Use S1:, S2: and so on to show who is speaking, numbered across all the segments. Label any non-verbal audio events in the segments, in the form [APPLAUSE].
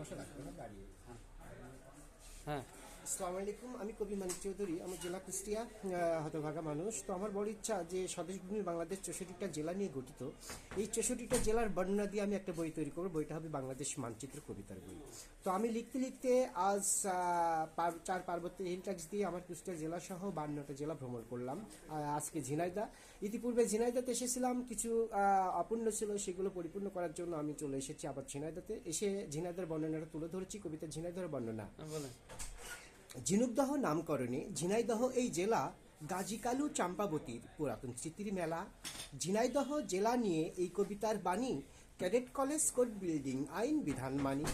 S1: বসে রাখবে না দাঁড়িয়ে। আসসালামু আলাইকুম, আমি কবি মানিক চৌধুরী, আমি জেলা কুষ্টিয়া হতভাগা মানুষ। তো আমার বড় ইচ্ছা যে স্বদেশভূমি বাংলাদেশ চৌষট্টিটা জেলা নিয়ে গঠিত। এই চৌষট্টিটা জেলার বর্ণনা দিয়ে আমি একটা বই তৈরি করব, বইটা হবে বাংলাদেশ মানচিত্র কবিতার বই। তো আমি লিখতে লিখতে আজ চার পার্বত্য হিল ট্যাক্স দিয়ে আমার কুষ্টিয়া জেলা সহ বান্নটা জেলা ভ্রমণ করলাম আজকে ঝিনাইদা ইতিপূর্বে ঝিনাইদাতে এসেছিলাম, কিছু অপূর্ণ ছিল, সেগুলো পরিপূর্ণ করার জন্য আমি চলে এসেছি আবার ঝিনাইদাতে এসে ঝিনাইদার বর্ণনাটা তুলে ধরেছি, কবিতা ঝিনাইদার বর্ণনা। ঝিনুকদহ নামকরণে ঝিনাইদহ এই জেলা গাজীকালু চাম্পাবতীর পুরাতন স্মৃতির মেলা ঝিনাইদহ জেলা নিয়ে এই কবিতার বাণী ক্যাডেট কলেজ কোর্ট বিল্ডিং আইন বিধান মানি।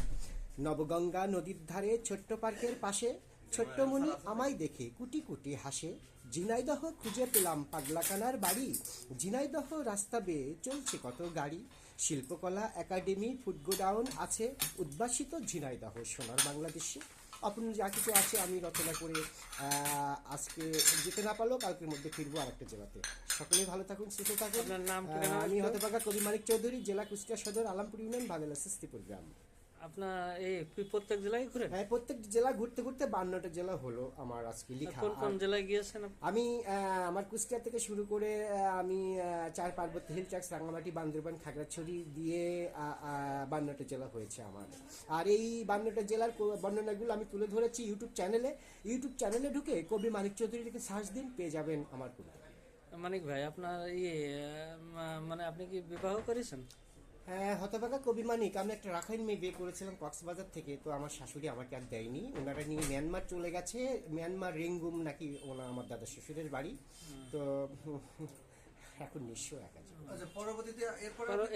S1: নবগঙ্গা নদীর ধারে ছোট্ট পার্কের পাশে ছোট্টমণি আমায় দেখে কুটি কুটি হাসে। ঝিনাইদহ খুঁজে পেলাম পাগলাকানার বাড়ি। ঝিনাইদহ রাস্তা বেয়ে চলছে কত গাড়ি। শিল্পকলা একাডেমি ফুড গোডাউন আছে উদ্ভাসিত ঝিনাইদহ সোনার বাংলাদেশে। অপূর্ণ যা কিছু আছে আমি রচনা করে আহ, আজকে যেতে না পারলেও কালকের মধ্যে ফিরবো আর একটা জেলাতে। সকলেই ভালো থাকুন সুস্থ থাকুন। আমি
S2: হতে
S1: পাকা কবি মানিক চৌধুরী জেলা কুষ্টিয়া সদর আলামপুর ইউনিয়ন বাংলা সিস্তিপুর গ্রাম।
S2: আপনার এই প্রত্যেক জেলায় ঘুরে
S1: হ্যাঁ প্রত্যেক জেলা ঘুরতে ঘুরতে বান্নটা জেলা হলো আমার আজকে লেখা।
S2: কোন কোন জেলায় গিয়েছেন
S1: আমি আমার কুষ্টিয়া থেকে শুরু করে আমি চার পার্বত্য হিল ট্যাক্স রাঙামাটি বান্দরবান খাগড়াছড়ি দিয়ে বান্নটা জেলা হয়েছে আমার। আর এই বান্নটা জেলার বর্ণনাগুলো আমি তুলে ধরেছি ইউটিউব চ্যানেলে। ইউটিউব চ্যানেলে ঢুকে কবি মানিক চৌধুরী লিখে সার্চ দিন পেয়ে যাবেন আমার কবিতা
S2: মানিক ভাই আপনার ইয়ে মানে আপনি কি বিবাহ করেছেন?
S1: হতভাগা কবি মানিক আমি একটা রাখাইন মেয়ে বিয়ে করেছিলাম কক্সবাজার থেকে তো আমার শাশুড়ি আমাকে আর দেয়নি। ওনারা নিয়ে মিয়ানমার চলে গেছে মিয়ানমার রেঙ্গুম নাকি ওনা আমার দাদা শ্বশুরের বাড়ি। তো [LAUGHS] এখন নিঃস্ব একা।
S3: আচ্ছা পরবর্তীতে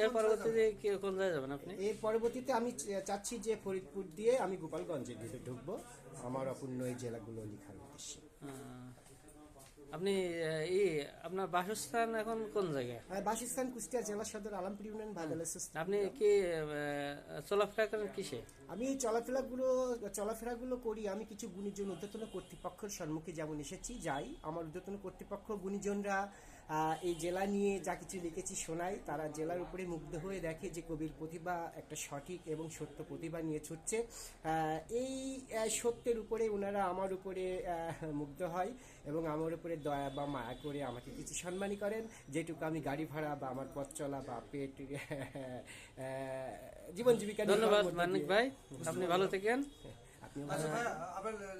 S2: এর পরবর্তীতে কোন জায়গায় যাবেন আপনি?
S1: এর পরবর্তীতে আমি চা- চাচ্ছি যে ফরিদপুর দিয়ে আমি গোপালগঞ্জের দিকে ঢুকবো আমার অপূর্ণ এই জেলাগুলো লেখার উদ্দেশ্যে।
S2: আপনি আহ, আপনার বাসস্থান এখন কোন জায়গায়?
S1: আর বাসস্থান কুষ্টিয়া জেলা সদর আলমপুর ইউনিয়ন বাংলাদেশ
S2: আপনি কি চলাফেরা করেন কিসে?
S1: আমি এই চলাফেরাগুলো চলাফেরাগুলো করি আমি কিছু গুণীজন উদ্যতন কর্তৃপক্ষের সম্মুখে যেমন এসেছি যাই। আমার উদ্যতন কর্তৃপক্ষ গুণীজনরা এই জেলা নিয়ে যা কিছু লিখেছি শোনাই তারা জেলার উপরে মুগ্ধ হয়ে দেখে যে কবির প্রতিভা একটা সঠিক এবং সত্য প্রতিভা নিয়ে ছুটছে। এই সত্যের উপরে ওনারা আমার উপরে মুগ্ধ হয় এবং আমার উপরে দয়া বা মায়া করে আমাকে কিছু সম্মানী করেন। যেটুকু আমি গাড়ি ভাড়া বা আমার পথ চলা বা পেট জীবন জীবিকা
S2: ধন্যবাদ মানিক ভাই আপনি ভালো থাকেন।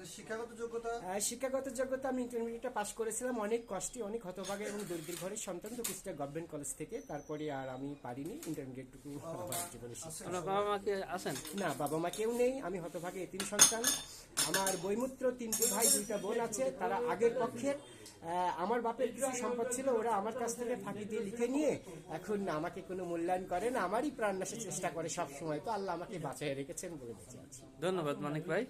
S3: শিক্ষাগত যোগ্যতা?
S1: আহ, শিক্ষাগত যোগ্যতা আমি ইন্টারমিডিয়েটটা পাশ করেছিলাম। অনেক কষ্টে অনেক হতভাগে এবং দরিদ্র ঘরের সন্তান। তো কুষ্টিয়া গভর্নমেন্ট কলেজ থেকে তারপরে আর আমি পারিনি। ইন্টারমিডিয়েটটুকু
S2: বাবা মা কি আছেন?
S1: না বাবা মা কেউ নেই। আমি হতভাগে তিন সন্তান। আমার বৈমূত্র তিনটি ভাই দুইটা বোন আছে। তারা আগের পক্ষের। আমার বাপের কিছু সম্পদ ছিল ওরা আমার কাছ থেকে ফাঁকি দিয়ে লিখে নিয়ে এখন আমাকে কোনো মূল্যায়ন করে না। আমারই প্রাণ নাশের চেষ্টা করে সব সময় তো আল্লাহ আমাকে বাঁচাই রেখেছেন বলে বেঁচে আছি।
S2: ধন্যবাদ মানিক ভাই।